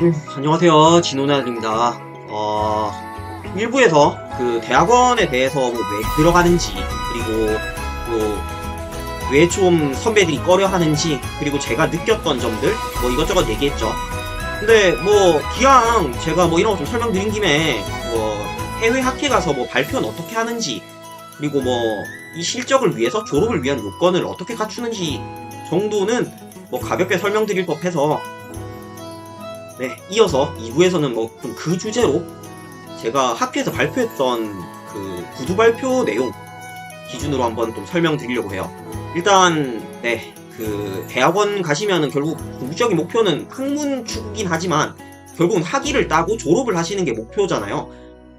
음, 안녕하세요. 진호나입니다. 어, 1부에서 그 대학원에 대해서 뭐 왜 들어가는지, 그리고 뭐왜좀 선배들이 꺼려 하는지, 그리고 제가 느꼈던 점들, 뭐 이것저것 얘기했죠. 근데 뭐, 기왕 제가 뭐 이런 거 좀 설명드린 김에, 뭐, 해외 학회 가서 뭐 발표는 어떻게 하는지, 그리고 뭐, 이 실적을 위해서 졸업을 위한 요건을 어떻게 갖추는지 정도는 뭐 가볍게 설명드릴 법해서 네, 이어서 2부에서는 뭐 그 주제로 제가 학교에서 발표했던 그 구두 발표 내용 기준으로 한번 좀 설명드리려고 해요. 일단 네, 그 대학원 가시면은 결국 궁극적인 목표는 학문이긴 하지만 결국은 학위를 따고 졸업을 하시는 게 목표잖아요.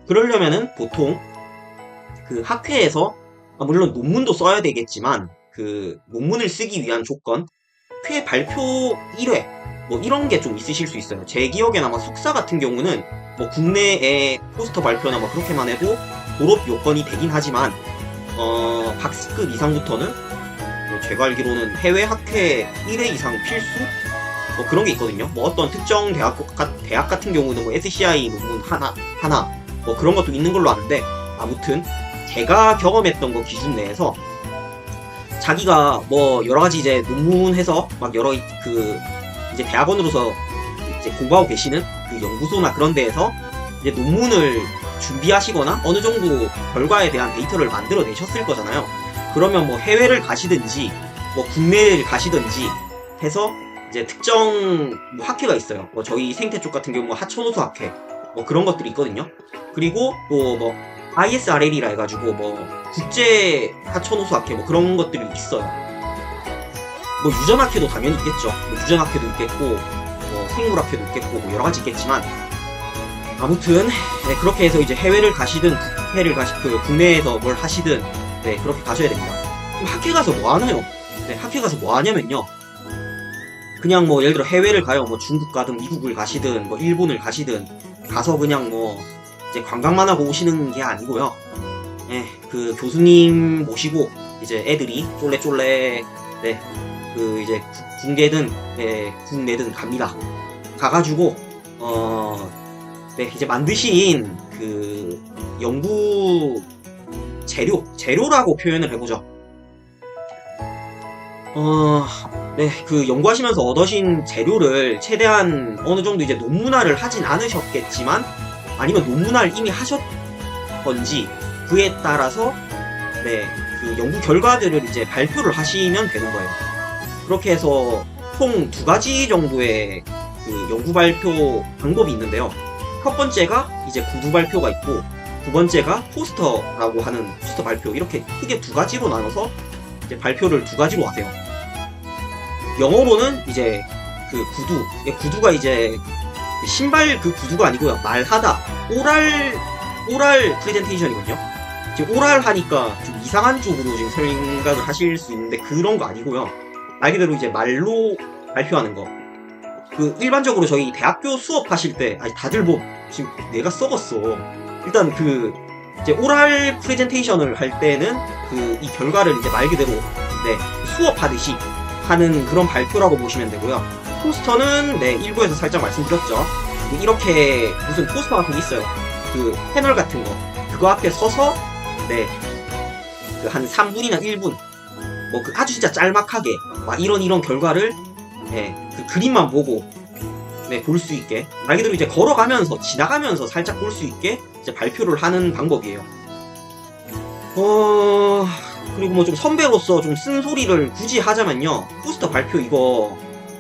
그러려면은 보통 그 학회에서 아, 물론 논문도 써야 되겠지만 그 논문을 쓰기 위한 조건 회 발표 1회 뭐 이런 게 좀 있으실 수 있어요. 제 기억엔 아마 석사 같은 경우는 뭐 국내에 포스터 발표나 뭐 그렇게만 해도 졸업 요건이 되긴 하지만 어 박스급 이상부터는 뭐 제가 알기로는 해외 학회 1회 이상 필수 뭐 그런 게 있거든요. 뭐 어떤 특정 대학 대학 같은 경우는 뭐 SCI 논문 하나 하나 뭐 그런 것도 있는 걸로 아는데 아무튼 제가 경험했던 거 기준 내에서 자기가 뭐 여러 가지 이제 논문해서 막 여러 그 이제 대학원으로서 이제 공부하고 계시는 그 연구소나 그런 데에서 이제 논문을 준비하시거나 어느 정도 결과에 대한 데이터를 만들어 내셨을 거잖아요. 그러면 뭐 해외를 가시든지 뭐 국내를 가시든지 해서 이제 특정 뭐 학회가 있어요. 뭐 저희 생태 쪽 같은 경우 뭐 하천호수 학회 뭐 그런 것들이 있거든요. 그리고 또뭐 ISRL이라 해가지고 뭐 국제 하천호수 학회 뭐 그런 것들이 있어요. 뭐 유전 학회도 당연히 있겠죠. 뭐 유전 학회도 있겠고, 뭐 생물 학회도 있겠고, 뭐 여러 가지 있겠지만 아무튼 네, 그렇게 해서 이제 해외를 가시든 국회를 가시 그 국내에서 뭘 하시든 네 그렇게 가셔야 됩니다. 그럼 학회 가서 뭐 하나요? 네 학회 가서 뭐 하냐면요. 그냥 뭐 예를 들어 해외를 가요. 뭐 중국 가든 미국을 가시든 뭐 일본을 가시든 가서 그냥 뭐 이제 관광만 하고 오시는 게 아니고요. 예, 그 교수님 모시고 이제 애들이 쫄래쫄래 네, 그 이제 구- 국내든 예, 국내든 갑니다. 가가지고 어, 네 이제 만드신 그 연구 재료 재료라고 표현을 해보죠. 어, 네, 그 연구하시면서 얻으신 재료를 최대한 어느 정도 이제 논문화를 하진 않으셨겠지만 아니면 논문화를 이미 하셨던지 그에 따라서 네, 그 연구 결과들을 이제 발표를 하시면 되는 거예요. 그렇게 해서 총 두 가지 정도의 그 연구 발표 방법이 있는데요. 첫 번째가 이제 구두 발표가 있고 두 번째가 포스터라고 하는 포스터 발표 이렇게 크게 두 가지로 나눠서 이제 발표를 두 가지로 하세요. 영어로는 이제 그 구두, 예, 구두가 이제 신발 그 구두가 아니고요. 말하다 오랄 오랄 프레젠테이션이거든요. 지금 오랄 하니까 좀 이상한 쪽으로 지금 생각을 하실 수 있는데 그런 거 아니고요. 말 그대로 이제 말로 발표하는 거. 그 일반적으로 저희 대학교 수업 하실 때 아니 다들 뭐 지금 내가 썩었어. 일단 그 이제 오랄 프레젠테이션을 할 때는 그 이 결과를 이제 말 그대로 네 수업하듯이 하는 그런 발표라고 보시면 되고요. 포스터는 네 일부에서 살짝 말씀드렸죠. 이렇게 무슨 포스터 같은 게 있어요. 그 패널 같은 거 그거 앞에 서서 네 그 한 3분이나 1분 뭐 그 아주 진짜 짤막하게 막 이런 이런 결과를 네, 그 그림만 보고 네, 볼 수 있게 말 그대로 이제 걸어가면서 지나가면서 살짝 볼 수 있게 이제 발표를 하는 방법이에요. 어 그리고 뭐 좀 선배로서 좀 쓴소리를 굳이 하자면요 포스터 발표 이거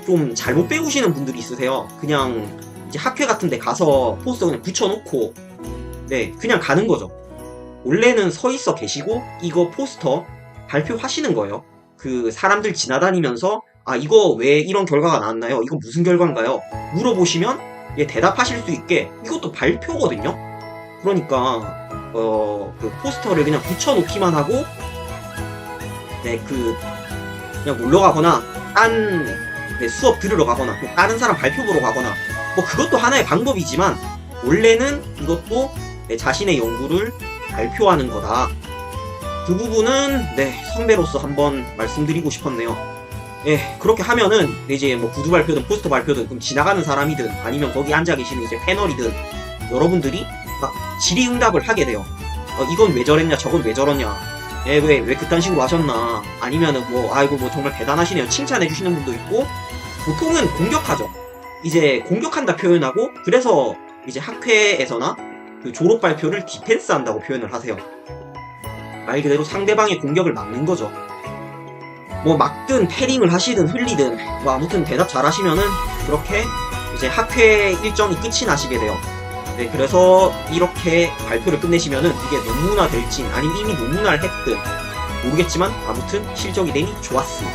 좀 잘못 배우시는 분들이 있으세요. 그냥 이제 학회 같은 데 가서 포스터 그냥 붙여놓고 네 그냥 가는 거죠. 원래는 서 있어 계시고 이거 포스터 발표하시는 거예요. 그 사람들 지나다니면서 아 이거 왜 이런 결과가 나왔나요? 이거 무슨 결과인가요? 물어보시면 예, 대답하실 수 있게 이것도 발표거든요. 그러니까 어 그 포스터를 그냥 붙여놓기만 하고 네그 그냥 놀러 가거나 딴 네, 수업 들으러 가거나 또 다른 사람 발표 보러 가거나 뭐 그것도 하나의 방법이지만 원래는 이것도 네, 자신의 연구를 발표하는 거다. 그 부분은 네 선배로서 한번 말씀드리고 싶었네요. 예, 그렇게 하면은 이제 뭐 구두 발표든 포스터 발표든 그럼 지나가는 사람이든 아니면 거기 앉아 계시는 이제 패널이든 여러분들이 막 질의응답을 하게 돼요. 어, 이건 왜 저랬냐, 저건 왜 저러냐. 예, 왜, 왜 그딴 식으로 하셨나. 아니면은 뭐, 아이고, 뭐 정말 대단하시네요. 칭찬해주시는 분도 있고, 보통은 공격하죠. 이제 공격한다 표현하고, 그래서 이제 학회에서나 그 졸업 발표를 디펜스 한다고 표현을 하세요. 말 그대로 상대방의 공격을 막는 거죠. 뭐 막든 패링을 하시든 흘리든 뭐 아무튼 대답 잘 하시면은 그렇게 이제 학회 일정이 끝이 나시게 돼요. 네, 그래서 이렇게 발표를 끝내시면은 이게 논문화 될진 아니면 이미 논문화를 했든 모르겠지만 아무튼 실적이 되니 좋았어.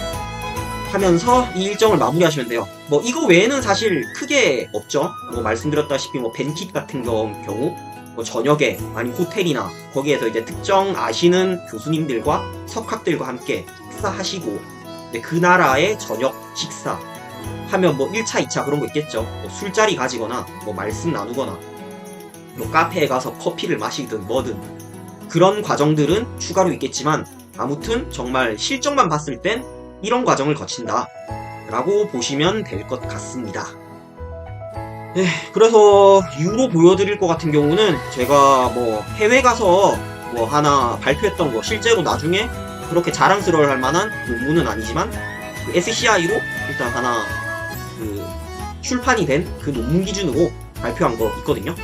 하면서 이 일정을 마무리하시면 돼요. 뭐 이거 외에는 사실 크게 없죠. 뭐 말씀드렸다시피 뭐 벤킷 같은 거- 경우 뭐 저녁에 아니면 호텔이나 거기에서 이제 특정 아시는 교수님들과 석학들과 함께 식사하시고 네, 그 나라의 저녁 식사 하면 뭐 1차, 2차 그런 거 있겠죠. 뭐 술자리 가지거나 뭐 말씀 나누거나 뭐 카페에 가서 커피를 마시든 뭐든 그런 과정들은 추가로 있겠지만 아무튼 정말 실적만 봤을 땐 이런 과정을 거친다 라고 보시면 될 것 같습니다. 네, 그래서 이유로 보여드릴 것 같은 경우는 제가 뭐 해외 가서 뭐 하나 발표했던 거 실제로 나중에 그렇게 자랑스러워 할 만한 논문은 아니지만 그 SCI로 일단 하나 그 출판이 된 그 논문 기준으로 발표한 거 있거든요.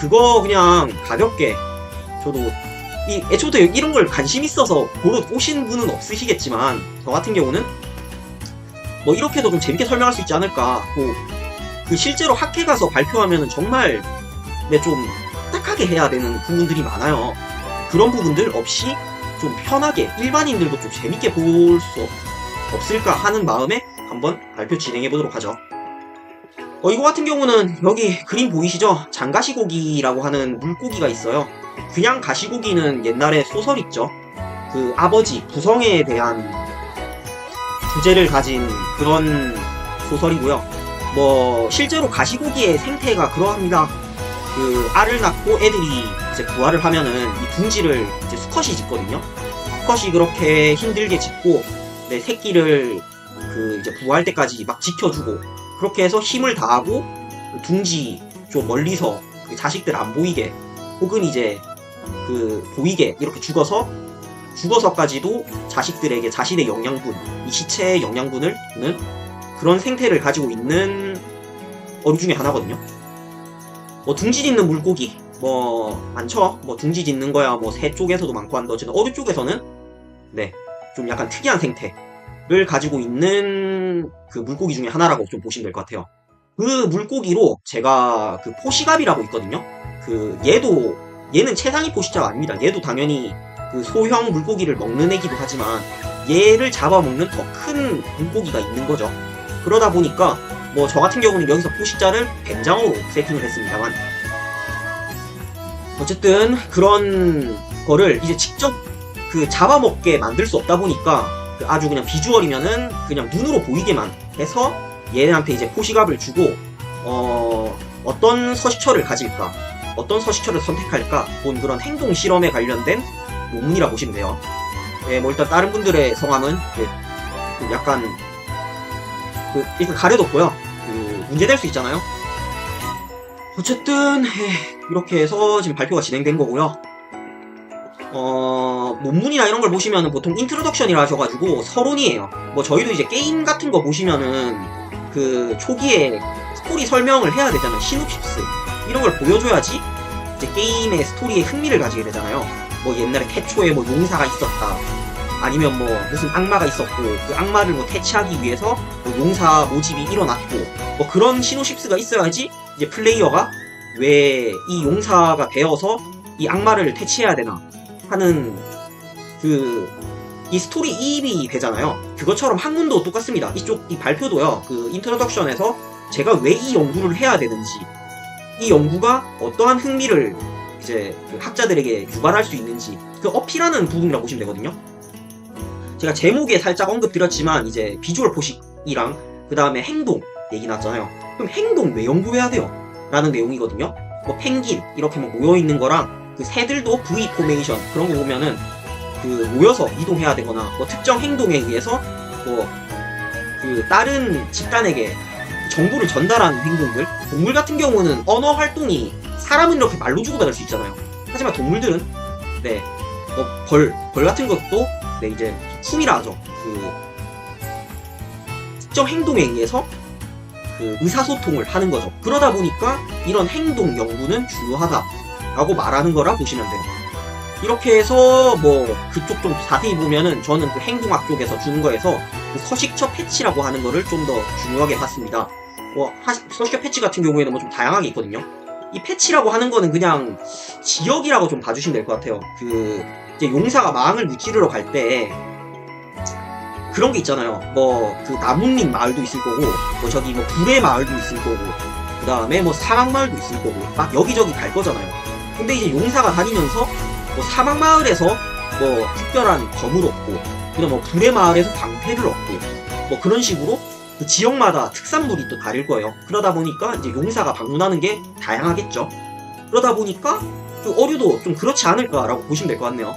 그거 그냥 가볍게 저도 이 애초부터 이런 걸 관심 있어서 보러 오신 분은 없으시겠지만 저 같은 경우는 뭐 이렇게도 좀 재밌게 설명할 수 있지 않을까 뭐 그 실제로 학회 가서 발표하면은 정말 네, 좀 딱하게 해야 되는 부분들이 많아요. 그런 부분들 없이 좀 편하게 일반인들도 좀 재밌게 볼 수 없을까 하는 마음에 한번 발표 진행해 보도록 하죠. 어, 이거 같은 경우는 여기 그림 보이시죠? 장가시고기라고 하는 물고기가 있어요. 그냥 가시고기는 옛날에 소설 있죠. 그 아버지 부성애에 대한 주제를 가진 그런 소설이고요. 뭐 실제로 가시고기의 생태가 그러합니다. 그 알을 낳고 애들이 이제 부화를 하면은 이 둥지를 이제 수컷이 짓거든요. 수컷이 그렇게 힘들게 짓고 내 새끼를 그 이제 부화할 때까지 막 지켜주고 그렇게 해서 힘을 다하고 그 둥지 좀 멀리서 그 자식들 안 보이게 혹은 이제 그 보이게 이렇게 죽어서 죽어서까지도 자식들에게 자신의 영양분 이 시체의 영양분을 주는 그런 생태를 가지고 있는 어류 중에 하나거든요. 뭐 둥지 짓는 물고기 뭐 많죠. 뭐 둥지 짓는 거야 뭐 새 쪽에서도 많고 한데 어쨌든 어류 쪽에서는 네 좀 약간 특이한 생태를 가지고 있는 그 물고기 중에 하나라고 좀 보시면 될 것 같아요. 그 물고기로 제가 그 포시갑이라고 있거든요. 그 얘도 얘는 최상위 포시자가 아닙니다. 얘도 당연히 그 소형 물고기를 먹는 애기도 하지만 얘를 잡아먹는 더 큰 물고기가 있는 거죠. 그러다 보니까 뭐 저 같은 경우는 여기서 포식자를 뱀장어로 세팅을 했습니다만 어쨌든 그런 거를 이제 직접 그 잡아먹게 만들 수 없다 보니까 그 아주 그냥 비주얼이면은 그냥 눈으로 보이게만 해서 얘네한테 이제 포식압을 주고 어 어떤 서식처를 가질까 어떤 서식처를 선택할까 본 그런 행동 실험에 관련된 논문이라 보시면 돼요. 네, 뭐 일단 다른 분들의 성함은 그, 그 약간 그 일단 가려뒀고요. 그 문제될 수 있잖아요. 어쨌든 에, 이렇게 해서 지금 발표가 진행된 거고요. 어 논문이나 이런 걸 보시면은 보통 인트로덕션이라 하셔가지고 서론이에요. 뭐 저희도 이제 게임 같은 거 보시면은 그 초기에 스토리 설명을 해야 되잖아요. 시놉시스 이런 걸 보여줘야지 이제 게임의 스토리에 흥미를 가지게 되잖아요. 뭐 옛날에 태초에 뭐 용사가 있었다. 아니면 뭐 무슨 악마가 있었고 그 악마를 뭐 퇴치하기 위해서 뭐 용사 모집이 일어났고 뭐 그런 시노십스가 있어야지 이제 플레이어가 왜 이 용사가 되어서 이 악마를 퇴치해야 되나 하는 그 이 스토리 이입이 되잖아요. 그것처럼 학문도 똑같습니다. 이쪽 이 발표도요. 그 인트로덕션에서 제가 왜 이 연구를 해야 되는지 이 연구가 어떠한 흥미를 이제 그 학자들에게 유발할 수 있는지 그 어필하는 부분이라고 보시면 되거든요. 제가 제목에 살짝 언급드렸지만 이제 비주얼 포식이랑 그 다음에 행동 얘기 나왔잖아요. 그럼 행동 왜 연구해야 돼요? 라는 내용이거든요. 뭐 펭귄 이렇게 막 모여 있는 거랑 그 새들도 V 포메이션 그런 거 보면은 그 모여서 이동해야 되거나 뭐 특정 행동에 의해서 뭐 그 다른 집단에게 정보를 전달하는 행동들. 동물 같은 경우는 언어 활동이 사람은 이렇게 말로 주고받을 수 있잖아요. 하지만 동물들은 네뭐벌 벌 같은 것도 네 이제 숨이라 하죠. 그 특정 행동에 의해서 그 의사소통을 하는 거죠. 그러다 보니까 이런 행동 연구는 중요하다라고 말하는 거라 보시면 돼요 이렇게 해서 뭐 그쪽 좀 자세히 보면은 저는 그 행동학 쪽에서 주는 거에서 그 서식처 패치라고 하는 거를 좀 더 중요하게 봤습니다. 뭐 하- 서식처 패치 같은 경우에는 뭐 좀 다양하게 있거든요. 이 패치라고 하는 거는 그냥 지역이라고 좀 봐주시면 될 것 같아요. 그 이제 용사가 망을 무찌르러 갈 때 그런 게 있잖아요. 뭐 그 나뭇잎 마을도 있을 거고, 뭐 저기 뭐 불의 마을도 있을 거고, 그 다음에 뭐 사막 마을도 있을 거고, 막 여기저기 갈 거잖아요. 근데 이제 용사가 다니면서 뭐 사막 마을에서 뭐 특별한 검을 얻고, 그다음 뭐 불의 마을에서 방패를 얻고, 뭐 그런 식으로 그 지역마다 특산물이 또 다를 거예요. 그러다 보니까 이제 용사가 방문하는 게 다양하겠죠. 그러다 보니까 그 어류도 좀 그렇지 않을까라고 보시면 될 것 같네요.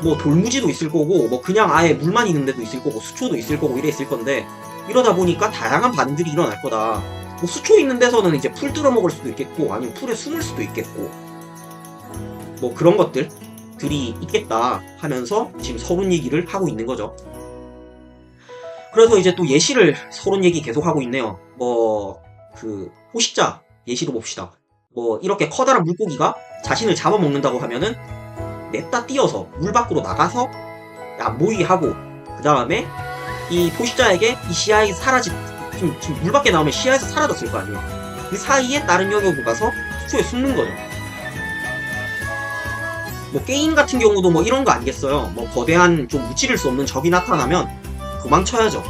뭐 돌무지도 있을 거고, 뭐 그냥 아예 물만 있는 데도 있을 거고, 수초도 있을 거고 이래 있을 건데 이러다 보니까 다양한 반응들이 일어날 거다. 뭐 수초 있는 데서는 이제 풀 뜯어 먹을 수도 있겠고, 아니면 풀에 숨을 수도 있겠고, 뭐 그런 것들들이 있겠다 하면서 지금 서론 얘기를 하고 있는 거죠. 그래서 이제 또 예시를 서론 얘기 계속 하고 있네요. 뭐 그 호식자 예시로 봅시다. 뭐 이렇게 커다란 물고기가 자신을 잡아먹는다고 하면은 냅다 뛰어서 물 밖으로 나가서 안 보이게 하고 그 다음에 이 포식자에게 이 시야에서 사라지 지금, 지금 물 밖에 나오면 시야에서 사라졌을 거 아니에요. 그 사이에 다른 영역으로 가서 수초에 숨는 거죠. 뭐 게임 같은 경우도 뭐 이런 거 아니겠어요. 뭐 거대한 좀 무찌를 수 없는 적이 나타나면 도망쳐야죠.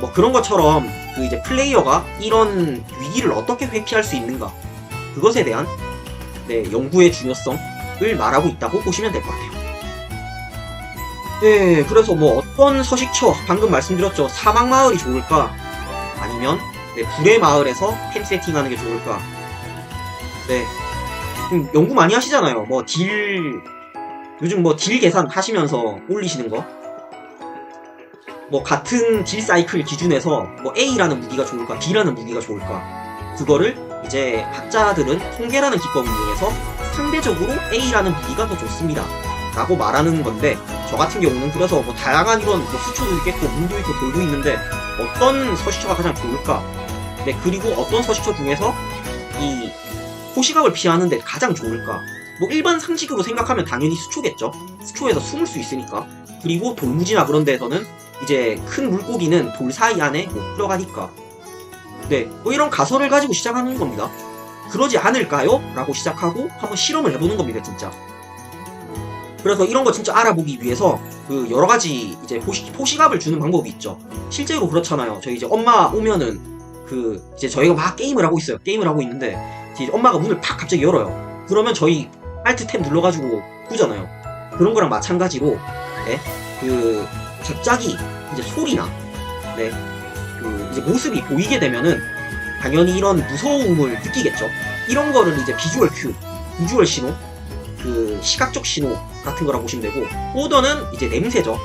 뭐 그런 것처럼 그 이제 플레이어가 이런 위기를 어떻게 회피할 수 있는가 그것에 대한 네, 연구의 중요성을 말하고 있다고 보시면 될 것 같아요. 네, 그래서 뭐 어떤 서식처 방금 말씀드렸죠 사막 마을이 좋을까 아니면 네, 불의 마을에서 템 세팅하는 게 좋을까 네 음, 연구 많이 하시잖아요. 뭐 딜 요즘 뭐 딜 계산 하시면서 올리시는 거. 뭐 같은 딜 사이클 기준에서 뭐 A라는 무기가 좋을까, B라는 무기가 좋을까. 그거를 이제 학자들은 통계라는 기법을 이용해서 상대적으로 A라는 무기가 더 좋습니다. 라고 말하는 건데 저 같은 경우는 그래서 뭐 다양한 이런 뭐 수초도 있겠고 문도 있고 돌도 있는데 어떤 서식처가 가장 좋을까? 네 그리고 어떤 서식처 중에서 이 호시각을 피하는데 가장 좋을까? 뭐 일반 상식으로 생각하면 당연히 수초겠죠. 수초에서 숨을 수 있으니까. 그리고 돌무지나 그런 데에서는 이제 큰 물고기는 돌 사이 안에 못 들어가니까. 네, 뭐 이런 가설을 가지고 시작하는 겁니다. 그러지 않을까요? 라고 시작하고 한번 실험을 해보는 겁니다, 진짜. 그래서 이런 거 진짜 알아보기 위해서 그 여러 가지 이제 포시, 포시갑을 주는 방법이 있죠. 실제로 그렇잖아요. 저희 이제 엄마 오면은 그 이제 저희가 막 게임을 하고 있어요. 게임을 하고 있는데 이제 엄마가 문을 팍 갑자기 열어요. 그러면 저희 알트 탭 눌러가지고 보잖아요. 그런 거랑 마찬가지로 네, 그 갑자기 이제 소리나 네, 그 이제 모습이 보이게 되면은 당연히 이런 무서움을 느끼겠죠. 이런 거를 이제 비주얼 큐, 비주얼 신호, 그 시각적 신호 같은 거라고 보시면 되고 오더는 이제 냄새죠.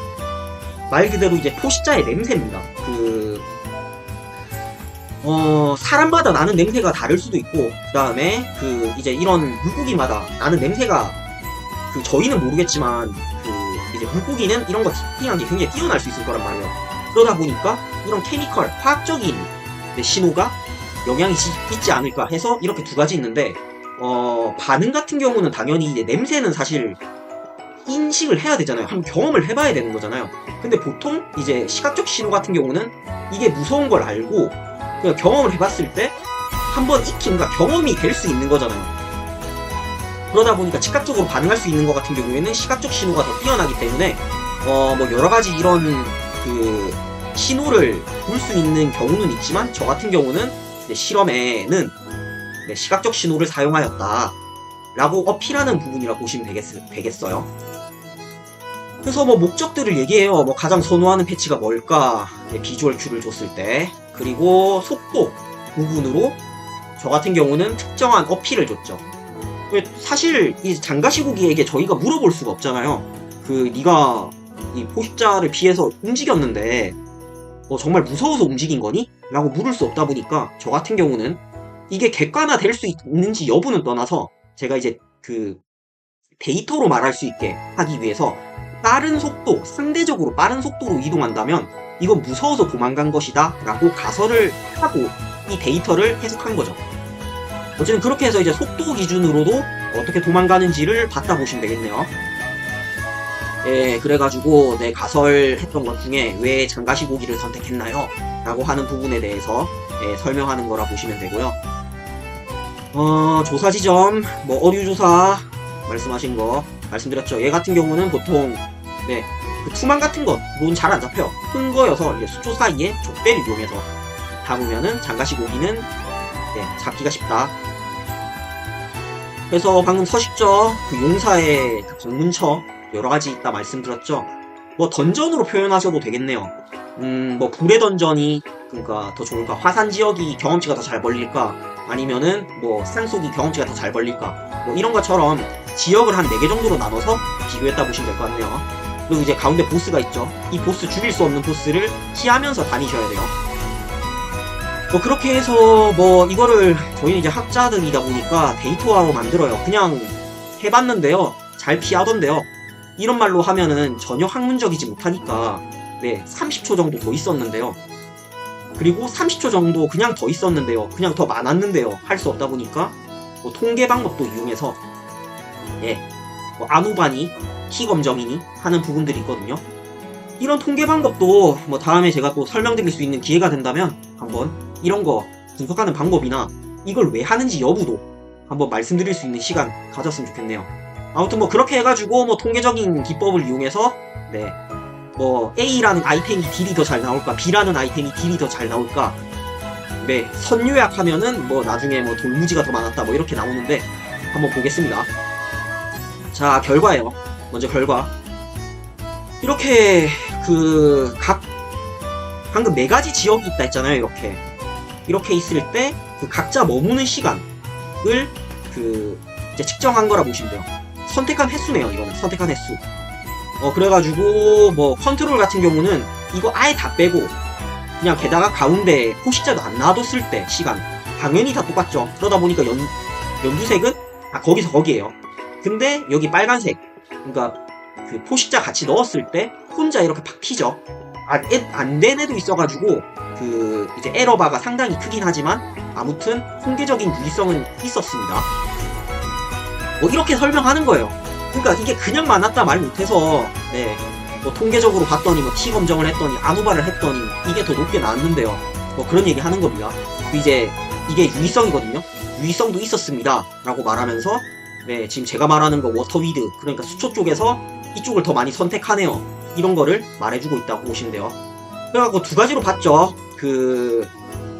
말 그대로 이제 포식자의 냄새입니다. 그 어, 사람마다 나는 냄새가 다를 수도 있고, 그 다음에, 그, 이제 이런 물고기마다 나는 냄새가, 그, 저희는 모르겠지만, 그, 이제 물고기는 이런 거 디테일한 게 굉장히 뛰어날 수 있을 거란 말이에요. 그러다 보니까, 이런 케미컬, 화학적인 네, 신호가 영향이 지- 있지 않을까 해서 이렇게 두 가지 있는데, 어, 반응 같은 경우는 당연히 이제 냄새는 사실, 인식을 해야 되잖아요. 한번 경험을 해봐야 되는 거잖아요. 근데 보통 이제 시각적 신호 같은 경우는 이게 무서운 걸 알고 그냥 경험을 해봤을 때 한번 익힌 가 경험이 될 수 있는 거잖아요. 그러다 보니까 즉각적으로 반응할 수 있는 것 같은 경우에는 시각적 신호가 더 뛰어나기 때문에 어 뭐 여러 가지 이런 그 신호를 볼 수 있는 경우는 있지만 저 같은 경우는 실험에는 네, 시각적 신호를 사용하였다. 라고 어필하는 부분이라고 보시면 되겠, 되겠 어요. 그래서 뭐 목적들을 얘기해요. 뭐 가장 선호하는 패치가 뭘까? 네, 비주얼 큐를 줬을 때. 그리고 속도 부분으로 저 같은 경우는 특정한 어필을 줬죠. 왜 사실 이 장가시고기에게 저희가 물어볼 수가 없잖아요. 그 네가 이 포식자를 피해서 움직였는데 뭐 정말 무서워서 움직인 거니? 라고 물을 수 없다 보니까 저 같은 경우는 이게 객관화 될 수 있는지 여부는 떠나서 제가 이제 그 데이터로 말할 수 있게 하기 위해서 빠른 속도, 상대적으로 빠른 속도로 이동한다면 이건 무서워서 도망간 것이다 라고 가설을 하고 이 데이터를 해석한 거죠. 어쨌든 그렇게 해서 이제 속도 기준으로도 어떻게 도망가는지를 봤다 보시면 되겠네요. 예, 그래가지고 내 가설했던 것 중에 왜 장가시 고기를 선택했나요? 라고 하는 부분에 대해서 예, 설명하는 거라 보시면 되고요. 어, 조사 지점, 뭐 어류 조사 말씀하신 거 말씀드렸죠. 얘 같은 경우는 보통 네, 그 투망 같은 것론 잘 안 잡혀요. 큰 거여서 수초 사이에 족대를 이용해서 담으면은 장가시 고기는 네, 잡기가 쉽다. 그래서 방금 서식저 그 용사의 그 방문처 여러 가지 있다 말씀드렸죠. 뭐 던전으로 표현하셔도 되겠네요. 음, 뭐 불의 던전이 그러니까 더 좋을까? 화산 지역이 경험치가 더 잘 벌릴까? 아니면은 뭐 산속이 경험치가 더 잘 벌릴까? 뭐 이런 것처럼 지역을 한 4개 정도로 나눠서 비교했다 보시면 될 것 같네요. 그리고 이제 가운데 보스가 있죠. 이 보스 죽일 수 없는 보스를 피하면서 다니셔야 돼요. 뭐 그렇게 해서 뭐 이거를 저희는 이제 학자들이다 보니까 데이터화로 만들어요. 그냥 해봤는데요. 잘 피하던데요. 이런 말로 하면은 전혀 학문적이지 못하니까 네 30초 정도 더 있었는데요. 그리고 30초 정도 그냥 더 있었는데요. 그냥 더 많았는데요. 할 수 없다 보니까 뭐 통계 방법도 이용해서 예, 뭐 아누바니, 키 검정이니 하는 부분들이 있거든요. 이런 통계 방법도 뭐 다음에 제가 또 설명드릴 수 있는 기회가 된다면 한번 이런 거 분석하는 방법이나 이걸 왜 하는지 여부도 한번 말씀드릴 수 있는 시간 가졌으면 좋겠네요. 아무튼 뭐 그렇게 해가지고 뭐 통계적인 기법을 이용해서 네. 뭐 A라는 아이템이 딜이 더 잘 나올까 B라는 아이템이 딜이 더 잘 나올까 네. 선요약하면은 뭐 나중에 뭐 돌무지가 더 많았다 뭐 이렇게 나오는데 한번 보겠습니다. 자 결과예요. 먼저 결과. 이렇게 그 각 방금 네 가지 지역이 있다 했잖아요 이렇게 이렇게 있을 때 그 각자 머무는 시간을 그 이제 측정한 거라 보시면 돼요. 선택한 횟수네요 이거는. 선택한 횟수. 어 그래가지고 뭐 컨트롤 같은 경우는 이거 아예 다 빼고 그냥 게다가 가운데 포식자도 안 놔뒀을 때 시간. 당연히 다 똑같죠. 그러다 보니까 연, 연두색은? 아 거기서 거기에요. 근데 여기 빨간색 그러니까 그 포식자 같이 넣었을 때 혼자 이렇게 팍 튀죠 안, 안 된 애도 있어가지고 그 이제 에러바가 상당히 크긴 하지만 아무튼 통계적인 유의성은 있었습니다 뭐 이렇게 설명하는 거예요 그러니까 이게 그냥 많았다 말 못해서 네. 뭐 통계적으로 봤더니 뭐 T 검정을 했더니 아누바를 했더니 이게 더 높게 나왔는데요. 뭐 그런 얘기 하는 겁니다. 그 이제 이게 유의성이거든요. 유의성도 있었습니다. 라고 말하면서 네, 지금 제가 말하는 거 워터위드 그러니까 수초 쪽에서 이쪽을 더 많이 선택하네요. 이런 거를 말해주고 있다고 보시면 돼요. 그래갖고 두 가지로 봤죠. 그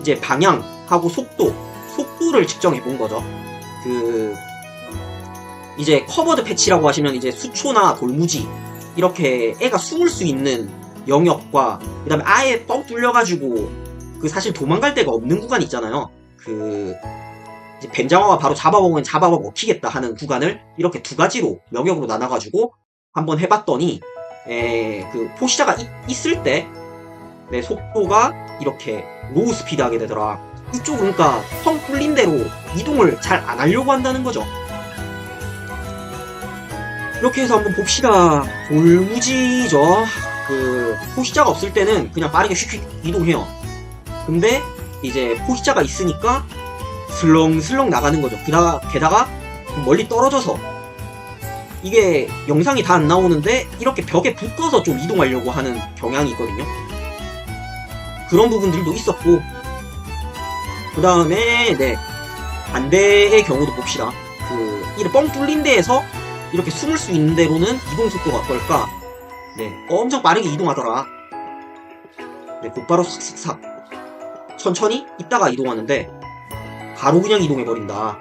이제 방향하고 속도, 속도를 측정해 본 거죠. 그 이제 커버드 패치라고 하시면 이제 수초나 돌무지 이렇게 애가 숨을 수 있는 영역과 그 다음에 아예 뻥 뚫려가지고 그 사실 도망갈 데가 없는 구간 있잖아요. 그 이제 벤장어가 바로 잡아먹으면 잡아먹 먹히겠다 하는 구간을 이렇게 두 가지로 영역으로 나눠가지고 한번 해봤더니 에, 그 포시자가 있, 을 때 내 속도가 이렇게 로우 스피드 하게 되더라. 이쪽 그러니까 펑 뚫린 대로 이동을 잘 안 하려고 한다는 거죠. 이렇게 해서 한번 봅시다. 돌무지죠. 그 포시자가 없을 때는 그냥 빠르게 휙휙 이동해요. 근데 이제 포시자가 있으니까 슬렁슬렁 나가는 거죠. 게다가 멀리 떨어져서 이게 영상이 다 안 나오는데 이렇게 벽에 붙어서 좀 이동하려고 하는 경향이 있거든요. 그런 부분들도 있었고 그 다음에 네 반대의 경우도 봅시다. 그 이를 뻥 뚫린 데에서 이렇게 숨을 수 있는 대로는 이동 속도가 어떨까? 네, 엄청 빠르게 이동하더라. 네, 곧바로 싹싹싹 천천히 있다가 이동하는데 바로 그냥 이동해 버린다.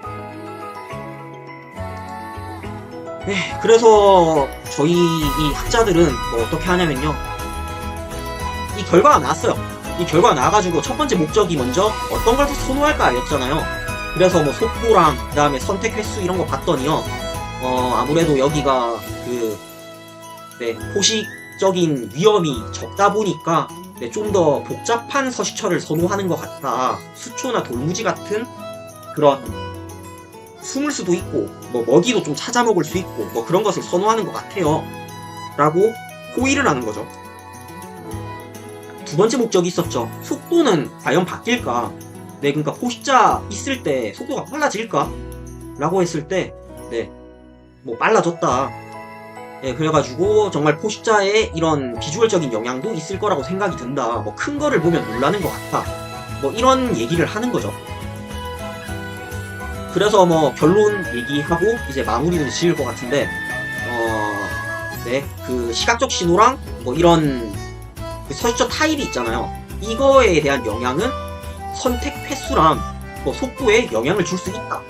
그래서 저희 이 학자들은 뭐 어떻게 하냐면요. 이 결과가 나왔어요. 이 결과가 나와가지고 첫 번째 목적이 먼저 어떤 걸 선호할까 였잖아요. 그래서 뭐 속도랑 그 다음에 선택 횟수 이런 거 봤더니요. 어, 아무래도 여기가 그, 네, 포식적인 위험이 적다 보니까 네, 좀 더 복잡한 서시처를 선호하는 것 같다. 수초나 돌무지 같은 그런 숨을 수도 있고 뭐 먹이도 좀 찾아 먹을 수 있고 뭐 그런 것을 선호하는 것 같아요. 라고 호의를 하는 거죠. 두 번째 목적이 있었죠. 속도는 과연 바뀔까? 네, 그러니까 포식자 있을 때 속도가 빨라질까? 라고 했을 때, 네, 뭐 빨라졌다. 네, 그래가지고 정말 포식자의 이런 비주얼적인 영향도 있을 거라고 생각이 든다. 뭐 큰 거를 보면 놀라는 것 같다. 뭐 이런 얘기를 하는 거죠. 그래서 뭐 결론 얘기하고 이제 마무리를 지을 것 같은데, 어, 네, 그 시각적 신호랑 뭐 이런 그 서식처 타입이 있잖아요. 이거에 대한 영향은 선택 횟수랑 뭐 속도에 영향을 줄 수 있다.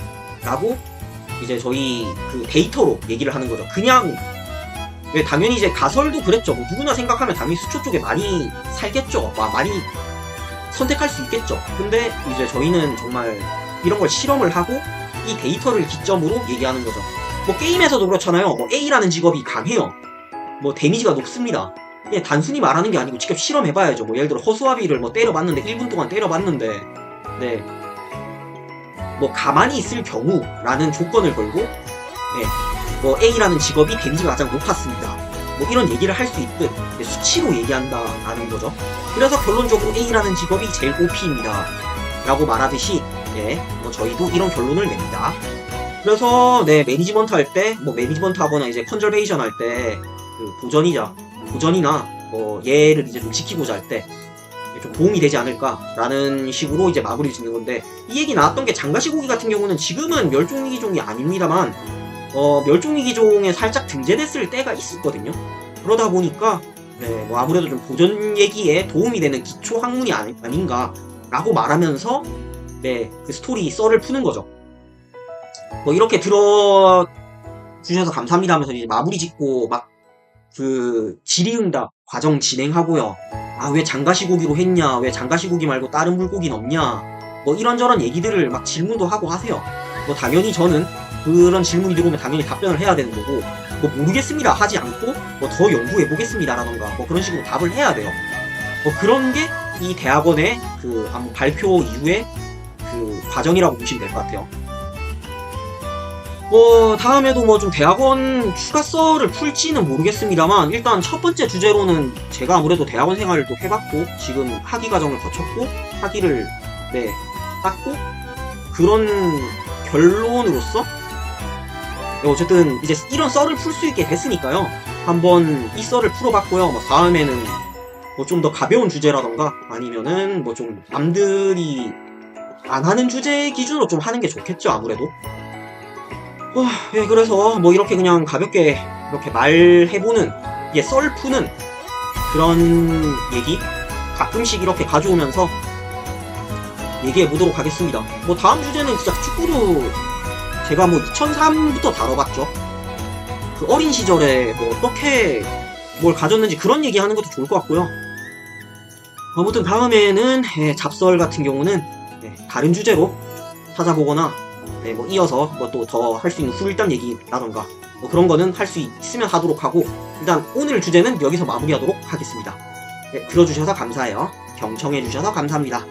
라고 이제 저희 그 데이터로 얘기를 하는 거죠. 그냥 왜 당연히 이제 가설도 그랬죠. 뭐 누구나 생각하면 당연히 수초 쪽에 많이 살겠죠. 와, 많이 선택할 수 있겠죠. 근데 이제 저희는 정말 이런 걸 실험을 하고 이 데이터를 기점으로 얘기하는 거죠. 뭐 게임에서도 그렇잖아요. 뭐 A라는 직업이 강해요. 뭐 데미지가 높습니다. 예, 단순히 말하는 게 아니고 직접 실험해봐야죠. 뭐 예를 들어 허수아비를 뭐 때려봤는데 1분 동안 때려봤는데 네. 뭐 가만히 있을 경우라는 조건을 걸고 예, 뭐 A라는 직업이 데미지가 가장 높았습니다. 뭐 이런 얘기를 할 수 있듯 네, 수치로 얘기한다라는 거죠. 그래서 결론적으로 A라는 직업이 제일 OP입니다. 라고 말하듯이 예, 뭐 저희도 이런 결론을 냅니다. 그래서 네 매니지먼트 할 때 뭐 매니지먼트 하거나 이제 컨저베이션 할 때 그 보전이자 보전이나 뭐 얘를 이제 좀 지키고자 할 때 좀 도움이 되지 않을까라는 식으로 이제 마무리를 짓는 건데 이 얘기 나왔던 게 장가시고기 같은 경우는 지금은 멸종위기종이 아닙니다만 어 멸종위기종에 살짝 등재됐을 때가 있었거든요. 그러다 보니까 네, 뭐 아무래도 좀 보전 얘기에 도움이 되는 기초 학문이 아니, 아닌가라고 말하면서 네, 그 스토리 썰을 푸는 거죠. 뭐 이렇게 들어 주셔서 감사합니다 하면서 이제 마무리 짓고 막 그 질의응답 과정 진행하고요. 아 왜 장가시고기로 했냐? 왜 장가시고기 말고 다른 물고기는 없냐? 뭐 이런저런 얘기들을 막 질문도 하고 하세요. 뭐 당연히 저는 그런 질문이 들어오면 당연히 답변을 해야 되는 거고 뭐 모르겠습니다 하지 않고 뭐 더 연구해 보겠습니다라던가 뭐 그런 식으로 답을 해야 돼요. 뭐 그런 게 이 대학원의 그 발표 이후에 그 과정이라고 보시면 될 것 같아요. 뭐 다음에도 뭐 좀 대학원 추가서를 풀지는 모르겠습니다만 일단 첫 번째 주제로는 제가 아무래도 대학원 생활을 또 해봤고 지금 학위 과정을 거쳤고 학위를 네 땄고 그런 결론으로서 네, 어쨌든 이제 이런 썰을 풀 수 있게 됐으니까요 한번 이 썰을 풀어봤고요 뭐 다음에는 뭐 좀 더 가벼운 주제라던가 아니면은 뭐 좀 남들이 안 하는 주제 기준으로 좀 하는 게 좋겠죠 아무래도 어, 예, 그래서 뭐 이렇게 그냥 가볍게 이렇게 말해보는, 예, 썰 푸는 그런 얘기 가끔씩 이렇게 가져오면서 얘기해보도록 하겠습니다. 뭐 다음 주제는 진짜 축구도 제가 뭐 2003부터 다뤄봤죠. 그 어린 시절에 뭐 어떻게 뭘 가졌는지 그런 얘기 하는 것도 좋을 것 같고요. 아무튼 다음에는 예, 잡설 같은 경우는 예, 다른 주제로 찾아보거나 네, 뭐 이어서 뭐 또 더 할 수 있는 후일담 얘기라던가 뭐 그런 거는 할 수 있으면 하도록 하고 일단 오늘 주제는 여기서 마무리하도록 하겠습니다. 네, 들어주셔서 감사해요. 경청해주셔서 감사합니다.